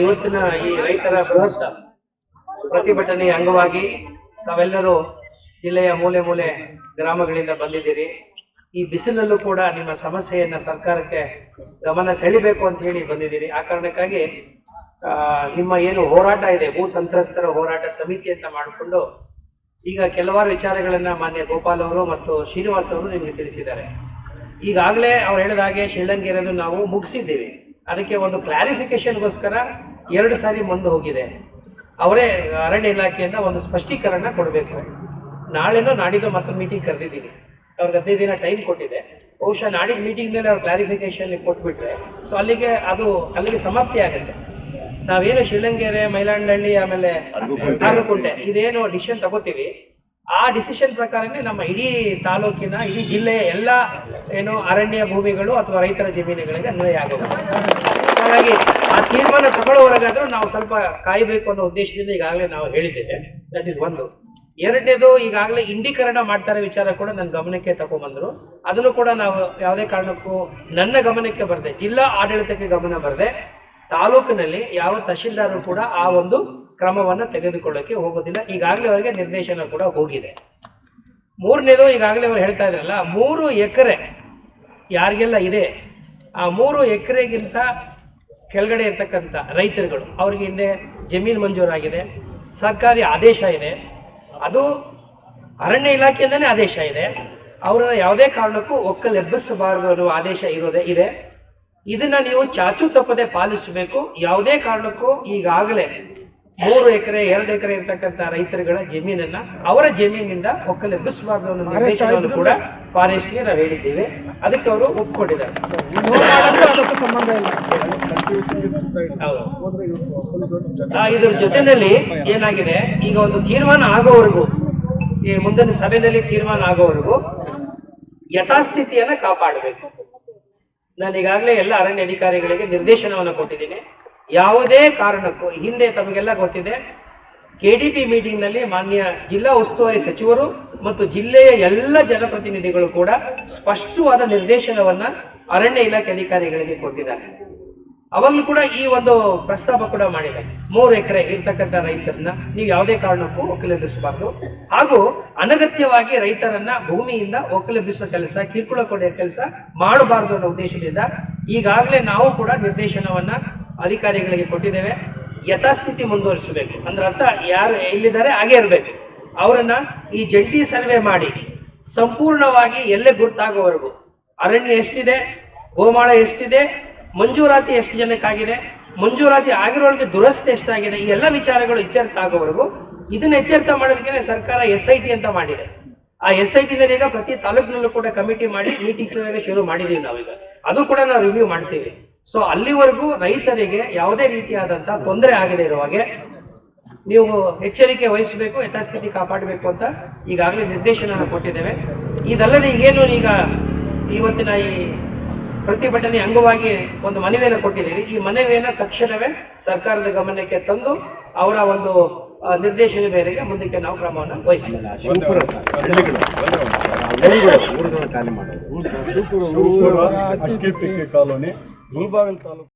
ಇವತ್ತಿನ ಈ ರೈತರ ಬೃಹತ್ ಪ್ರತಿಭಟನೆಯ ಅಂಗವಾಗಿ ತಾವೆಲ್ಲರೂ ಜಿಲ್ಲೆಯ ಮೂಲೆ ಮೂಲೆ ಗ್ರಾಮಗಳಿಂದ ಬಂದಿದ್ದೀರಿ. ಈ ಬಿಸಿಲಲ್ಲೂ ಕೂಡ ನಿಮ್ಮ ಸಮಸ್ಯೆಯನ್ನ ಸರ್ಕಾರಕ್ಕೆ ಗಮನ ಸೆಳಿಬೇಕು ಅಂತ ಹೇಳಿ ಬಂದಿದ್ದೀರಿ. ಆ ಕಾರಣಕ್ಕಾಗಿ ನಿಮ್ಮ ಏನು ಹೋರಾಟ ಇದೆ, ಭೂ ಸಂತ್ರಸ್ತರ ಹೋರಾಟ ಸಮಿತಿ ಅಂತ ಮಾಡಿಕೊಂಡು ಈಗ ಕೆಲವಾರು ವಿಚಾರಗಳನ್ನ ಮಾನ್ಯ ಗೋಪಾಲ್ ಅವರು ಮತ್ತು ಶ್ರೀನಿವಾಸ್ ಅವರು ನಿಮಗೆ ತಿಳಿಸಿದ್ದಾರೆ. ಈಗಾಗಲೇ ಅವ್ರು ಹೇಳಿದ ಹಾಗೆ ನಾವು ಮುಗಿಸಿದ್ದೀವಿ. ಅದಕ್ಕೆ ಒಂದು ಕ್ಲಾರಿಫಿಕೇಶನ್ಗೋಸ್ಕರ ಎರಡು ಸಾರಿ ಮುಂದೆ ಹೋಗಿದೆ. ಅವರೇ ಅರಣ್ಯ ಇಲಾಖೆಯಿಂದ ಒಂದು ಸ್ಪಷ್ಟೀಕರಣ ಕೊಡಬೇಕು. ನಾಳೆನೋ ನಾಡಿದ್ದು ಮತ್ತೊಂದು ಮೀಟಿಂಗ್ ಕರೆದಿದ್ದೀನಿ. ಅವ್ರಿಗೆ ಹದಿನೈದು ದಿನ ಟೈಮ್ ಕೊಟ್ಟಿದೆ. ಬಹುಶಃ ನಾಡಿದ್ದು ಮೀಟಿಂಗ್ ಮೇಲೆ ಅವ್ರು ಕ್ಲಾರಿಫಿಕೇಶನ್ ಕೊಟ್ಬಿಟ್ರೆ ಸೊ ಅಲ್ಲಿಗೆ ಅದು ಅಲ್ಲಿಗೆ ಸಮಾಪ್ತಿ ಆಗುತ್ತೆ. ನಾವೇನು ಶಿಳ್ಳಂಗೇರೆ ಮೈಲಾಂಡಹಳ್ಳಿ ಆಮೇಲೆ ಇದೇನು ಡಿಸಿಷನ್ ತಗೋತೀವಿ. ಆ ಡಿಸಿಷನ್ ಪ್ರಕಾರನೇ ನಮ್ಮ ಇಡೀ ತಾಲೂಕಿನ, ಇಡೀ ಜಿಲ್ಲೆಯ ಎಲ್ಲ ಏನು ಅರಣ್ಯ ಭೂಮಿಗಳು ಅಥವಾ ರೈತರ ಜಮೀನುಗಳಿಗೆ ಅನ್ವಯ ಆಗೋದು. ಹಾಗಾಗಿ ಆ ತೀರ್ಮಾನ ತಗೊಳ್ಳೋವರೆಗಾದ್ರೂ ನಾವು ಸ್ವಲ್ಪ ಕಾಯಬೇಕು ಅನ್ನೋ ಉದ್ದೇಶದಿಂದ ಈಗಾಗಲೇ ನಾವು ಹೇಳಿದ್ದೇವೆ. ದಟ್ ಇಸ್ ಒಂದು. ಎರಡನೇದು, ಈಗಾಗಲೇ ಇಂಡೀಕರಣ ಮಾಡ್ತಾರೆ ವಿಚಾರ ಕೂಡ ನನ್ನ ಗಮನಕ್ಕೆ ತಗೊಂಡ್ಬಂದ್ರು. ಅದನ್ನು ಕೂಡ ನಾವು ಯಾವುದೇ ಕಾರಣಕ್ಕೂ ನನ್ನ ಗಮನಕ್ಕೆ ಬರದೆ, ಜಿಲ್ಲಾ ಆಡಳಿತಕ್ಕೆ ಗಮನ ಬರದೆ, ತಾಲೂಕಿನಲ್ಲಿ ಯಾವ ತಹಶೀಲ್ದಾರರು ಕೂಡ ಆ ಒಂದು ಕ್ರಮವನ್ನು ತೆಗೆದುಕೊಳ್ಳಕ್ಕೆ ಹೋಗೋದಿಲ್ಲ. ಈಗಾಗಲೇ ಅವರಿಗೆ ನಿರ್ದೇಶನ ಕೂಡ ಹೋಗಿದೆ. ಮೂರನೇದು ಈಗಾಗಲೇ ಅವ್ರು ಹೇಳ್ತಾ ಇದ್ರಲ್ಲ, ಮೂರು ಎಕರೆ ಯಾರಿಗೆಲ್ಲ ಇದೆ, ಆ ಮೂರು ಎಕರೆಗಿಂತ ಕೆಳಗಡೆ ಇರ್ತಕ್ಕಂಥ ರೈತರುಗಳು, ಅವ್ರಿಗೆ ಹಿಂದೆ ಜಮೀನು ಮಂಜೂರಾಗಿದೆ, ಸರ್ಕಾರಿ ಆದೇಶ ಇದೆ. ಅದು ಅರಣ್ಯ ಇಲಾಖೆಯಿಂದನೇ ಆದೇಶ ಇದೆ. ಅವರನ್ನ ಯಾವುದೇ ಕಾರಣಕ್ಕೂ ಒಕ್ಕಲು ಎಬ್ಬಿಸಬಾರದು ಅನ್ನುವ ಆದೇಶ ಇರೋದೇ ಇದೆ. ಇದನ್ನ ನೀವು ಚಾಚು ತಪ್ಪದೆ ಪಾಲಿಸಬೇಕು. ಯಾವುದೇ ಕಾರಣಕ್ಕೂ ಈಗಾಗಲೇ ಮೂರು ಎಕರೆ ಎರಡು ಎಕರೆ ಇರ್ತಕ್ಕಂಥ ರೈತರುಗಳ ಜಮೀನನ್ನ ಅವರ ಜಮೀನಿನಿಂದ ಒಕ್ಕಲೆ ಎಬ್ಬಿಸಬಾರದು ಅನ್ನೋ ನಿರ್ದೇಶನವನ್ನು ಕೂಡ ಫಾರೆಸ್ಟ್ಗೆ ನಾವು ಹೇಳಿದ್ದೇವೆ. ಅದಕ್ಕೆ ಅವರು ಒಪ್ಕೊಂಡಿದ್ದಾರೆ ಇದ್ರ ಜೊತೆನಲ್ಲಿ ಏನಾಗಿದೆ? ಈಗ ಒಂದು ತೀರ್ಮಾನ ಆಗೋವರೆಗೂ ಈ ಮುಂದಿನ ಸಭೆಯಲ್ಲಿ ತೀರ್ಮಾನ ಆಗೋವರೆಗೂ ಯಥಾಸ್ಥಿತಿಯನ್ನ ಕಾಪಾಡಬೇಕು. ನಾನು ಈಗಾಗಲೇ ಎಲ್ಲ ಅರಣ್ಯ ಅಧಿಕಾರಿಗಳಿಗೆ ನಿರ್ದೇಶನವನ್ನು ಕೊಟ್ಟಿದ್ದೀನಿ. ಯಾವುದೇ ಕಾರಣಕ್ಕೂ, ಹಿಂದೆ ತಮಗೆಲ್ಲ ಗೊತ್ತಿದೆ ಕೆ ಡಿ ಪಿ ಮೀಟಿಂಗ್ನಲ್ಲಿ ಮಾನ್ಯ ಜಿಲ್ಲಾ ಉಸ್ತುವಾರಿ ಸಚಿವರು ಮತ್ತು ಜಿಲ್ಲೆಯ ಎಲ್ಲ ಜನಪ್ರತಿನಿಧಿಗಳು ಕೂಡ ಸ್ಪಷ್ಟವಾದ ನಿರ್ದೇಶನವನ್ನ ಅರಣ್ಯ ಇಲಾಖೆ ಅಧಿಕಾರಿಗಳಿಗೆ ಕೊಟ್ಟಿದ್ದಾರೆ. ಅವಾಗಲೂ ಕೂಡ ಈ ಒಂದು ಪ್ರಸ್ತಾಪ ಕೂಡ ಮಾಡಿದೆ. ಮೂರು ಎಕರೆ ಇರ್ತಕ್ಕಂಥ ರೈತರನ್ನ, ನೀವು ಯಾವುದೇ ಕಾರಣಕ್ಕೂ ಒಕ್ಕಲೆಬ್ಬಿಸಬಾರ್ದು. ಹಾಗೂ ಅನಗತ್ಯವಾಗಿ ರೈತರನ್ನ ಭೂಮಿಯಿಂದ ಒಕ್ಕಲೆಬ್ಬಿಸುವ ಕೆಲಸ, ಕಿರುಕುಳ ಕೊಡುವ ಕೆಲಸ ಮಾಡಬಾರದು ಅನ್ನೋ ಉದ್ದೇಶದಿಂದ ಈಗಾಗಲೇ ನಾವು ಕೂಡ ನಿರ್ದೇಶನವನ್ನ ಅಧಿಕಾರಿಗಳಿಗೆ ಕೊಟ್ಟಿದ್ದೇವೆ. ಯಥಾಸ್ಥಿತಿ ಮುಂದುವರಿಸಬೇಕು. ಅಂದ್ರೆ ಅರ್ಥ, ಯಾರು ಎಲ್ಲಿದ್ದಾರೆ ಹಾಗೆ ಇರಬೇಕು. ಅವರನ್ನ ಈ ಜಂಟಿ ಸರ್ವೆ ಮಾಡಿ, ಸಂಪೂರ್ಣವಾಗಿ ಎಲ್ಲೇ ಗುರುತಾಗೋವರೆಗೂ. ಅರಣ್ಯ ಎಷ್ಟಿದೆ, ಗೋಮಾಳ ಎಷ್ಟಿದೆ, ಮಂಜೂರಾತಿ ಎಷ್ಟು ಜನಕ್ಕಾಗಿದೆ, ಮಂಜೂರಾತಿ ಆಗಿರೋರಿಗೆ ದುರಸ್ತಿ ಎಷ್ಟಾಗಿದೆ, ಈ ಎಲ್ಲ ವಿಚಾರಗಳು ಇತ್ಯರ್ಥ ಆಗೋವರೆಗೂ ಇದನ್ನ ಇತ್ಯರ್ಥ ಮಾಡೋದಕ್ಕೆ ಸರ್ಕಾರ ಎಸ್ ಐ ಟಿ ಅಂತ ಮಾಡಿದೆ. ಆ ಎಸ್ ಐ ಟಿನಲ್ಲಿ ಈಗ ಪ್ರತಿ ತಾಲೂಕಿನಲ್ಲೂ ಕೂಡ ಕಮಿಟಿ ಮಾಡಿ, ಮೀಟಿಂಗ್ಸ್ ಶುರು ಮಾಡಿದೀವಿ ನಾವೀಗ. ಅದು ಕೂಡ ನಾವು ರಿವ್ಯೂ ಮಾಡ್ತೀವಿ. ಸೊ ಅಲ್ಲಿವರೆಗೂ ರೈತರಿಗೆ ಯಾವುದೇ ರೀತಿಯಾದಂತಹ ತೊಂದರೆ ಆಗದೆ ಇರುವ ಹಾಗೆ ನೀವು ಎಚ್ಚರಿಕೆ ವಹಿಸಬೇಕು ಯಥಾಸ್ಥಿತಿ ಕಾಪಾಡಬೇಕು ಅಂತ ಈಗಾಗಲೇ ನಿರ್ದೇಶನ ಕೊಟ್ಟಿದ್ದೇವೆ. ಇದಲ್ಲದೆ ಏನು ಈಗ ಇವತ್ತಿನ ಈ ಪ್ರತಿಭಟನೆ ಅಂಗವಾಗಿ ಒಂದು ಮನವಿಯನ್ನು ಕೊಟ್ಟಿದ್ದೀರಿ. ಈ ಮನವಿಯನ್ನು ತಕ್ಷಣವೇ ಸರ್ಕಾರದ ಗಮನಕ್ಕೆ ತಂದು ಅವರ ಒಂದು ನಿರ್ದೇಶನ ಮೇರೆಗೆ ಮುಂದಕ್ಕೆ ನಾವು ಕ್ರಮವನ್ನು ವಹಿಸಿದ್ದೇವೆ. ಕಾಲೋನಿ. ಮುಳಬಾಗಲ್ ತಾಲೂಕು